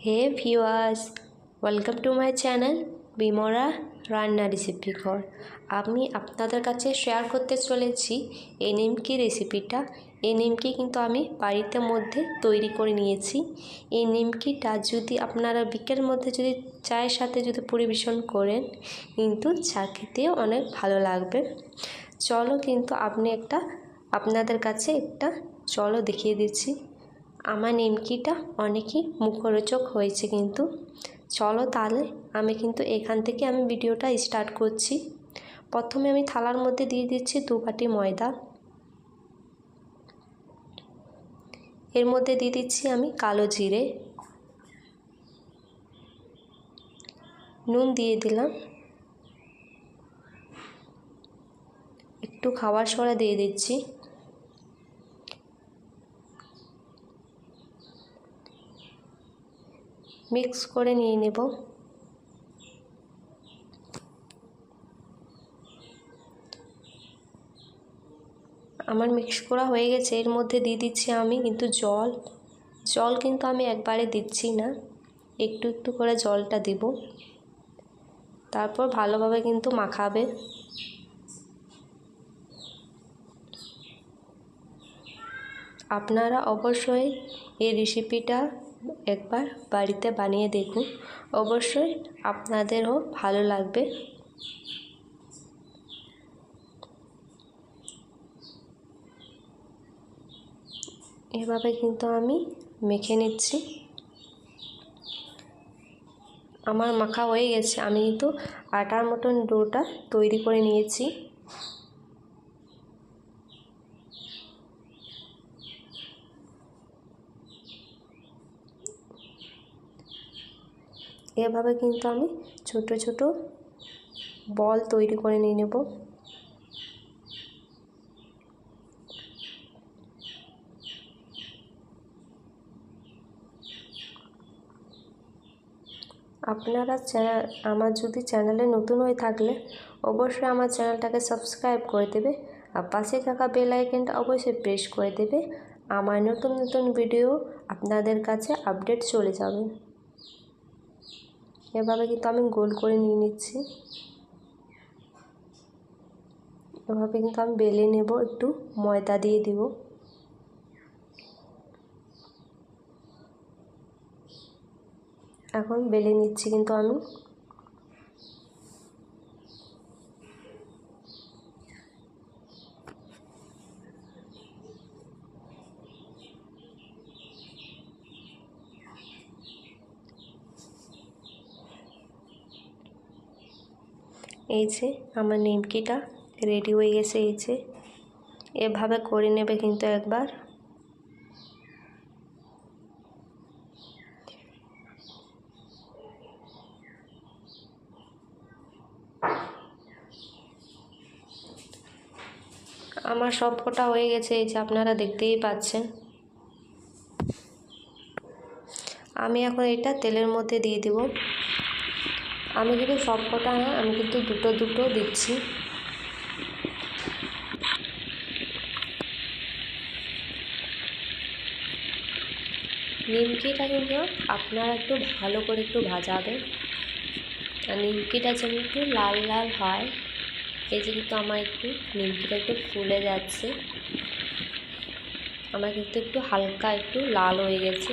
Hey viewers welcome to my channel বিমরা রান্না recipe ঘর আমি আপনাদের কাছে শেয়ার করতে চলেছি এই নিমকি রেসিপিটা এই নিমকি কিন্তু আমি বাড়িতে মধ্যে তৈরি করে নিয়েছি। এই নিমকিটা যদি আপনারা বিকেলের মধ্যে যদি চায়ের সাথে যদি পরিবেশন করেন, কিন্তু চা খেতেও অনেক ভালো লাগবে। চলো কিন্তু আপনি একটা, আপনাদের কাছে একটা, চলো দেখিয়ে দিচ্ছি। আমার নিমকিটা অনেকই মুখরোচক হয়েছে কিন্তু। চলো তাহলে, আমি কিন্তু এখান থেকে আমি ভিডিওটা স্টার্ট করছি। প্রথমে আমি থালার মধ্যে দিয়ে দিচ্ছি দু বাটি ময়দা। এর মধ্যে দিয়ে দিচ্ছি আমি কালো জিরে। নুন দিয়ে দিলাম। একটু খাবার সোডা দিয়ে দিচ্ছি। মিক্স করে নিয়ে নেব। আমার মিক্স করা হয়ে গেছে, এর মধ্যে দিয়ে দিচ্ছি আমি কিন্তু জল। জল কিন্তু আমি একবারে দিচ্ছি না, একটু একটু করে জলটা দেব। তারপর ভালোভাবে কিন্তু মাখাবে। আপনারা অবশ্যই এই রেসিপিটা একবার বাড়িতে বানিয়ে দেখুন। অবশ্যই আপনাদেরও ভালো লাগবে। এভাবে কিন্তু আমি মেখে নিচ্ছি। আমার মাখা হয়ে গেছে। আমি কিন্তু আটার মতন ডোটা তৈরি করে নিয়েছি। এভাবে কিন্তু আমি ছোট ছোট বল তৈরি করে নিয়ে নেব। আপনারা চ্যানেল আমার যদি চ্যানেলে নতুন হয়ে থাকলে অবশ্যই আমার চ্যানেলটাকে সাবস্ক্রাইব করে দেবে আর পাশে থাকা বেল আইকনটা অবশ্যই প্রেস করে দেবে। আমার নতুন নতুন ভিডিও আপনাদের কাছে আপডেট চলে যাবে। এভাবে কিন্তু আমি গোল করে নিয়ে নিচ্ছি। এভাবে কিন্তু আমি বেলে নেব, একটু ময়দা দিয়ে দিব। এখন বেলে নিচ্ছি কিন্তু আমি। এই যে, আমার নিমকিটা রেডি হয়ে গেছে, এই যে। এভাবে করে নেবে কিন্তু একবার। আমার সব কটা হয়ে গেছে, এই যে আপনারা দেখতেই পাচ্ছেন। আমি এখন এটা তেলের মধ্যে দিয়ে দেব। আমি কিন্তু সব কটা না আমি কিন্তু দুটো দুটো দিচ্ছি। নিমকিটা কিন্তু আপনারা একটু ভালো করে একটু ভাজাবেন। আর নিমকিটা যেন একটু লাল লাল হয়, এই যে কিন্তু আমার একটু নিমকিটা একটু ফুলে যাচ্ছে। আমার কিন্তু একটু হালকা একটু লাল হয়ে গেছে,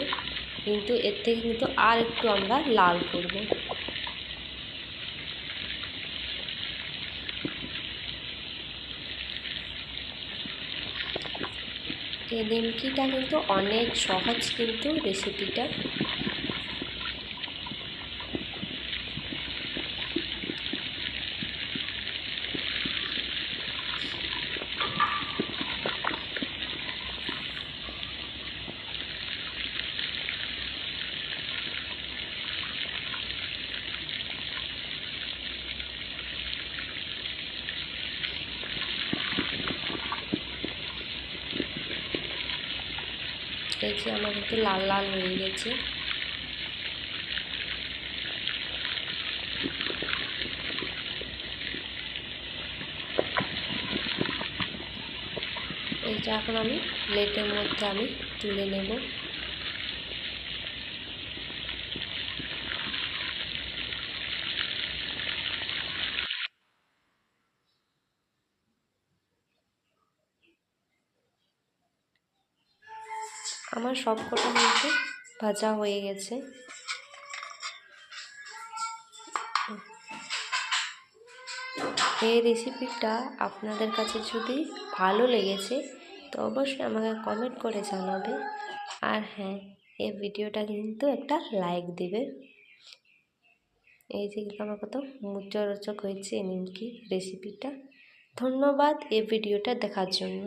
কিন্তু এর থেকে কিন্তু আর একটু আমরা লাল করব। এই নিমকিটা কিন্তু অনেক সহজ কিন্তু রেসিপিটা যে আমার একটু লাল লাল হয়ে গেছে। এইটা এখন আমি প্লেটের মধ্যে আমি তুলে নেব। আমার সব কটা কিন্তু ভাজা হয়ে গেছে। এই রেসিপিটা আপনাদের কাছে যদি ভালো লেগেছে, তো অবশ্যই আমাকে কমেন্ট করে জানাবে। আর হ্যাঁ এই ভিডিওটা কিন্তু একটা লাইক দেবে। এই যে আমার কত মুচরোচক হয়েছে নিমকি রেসিপিটা ধন্যবাদ এই ভিডিওটা দেখার জন্য।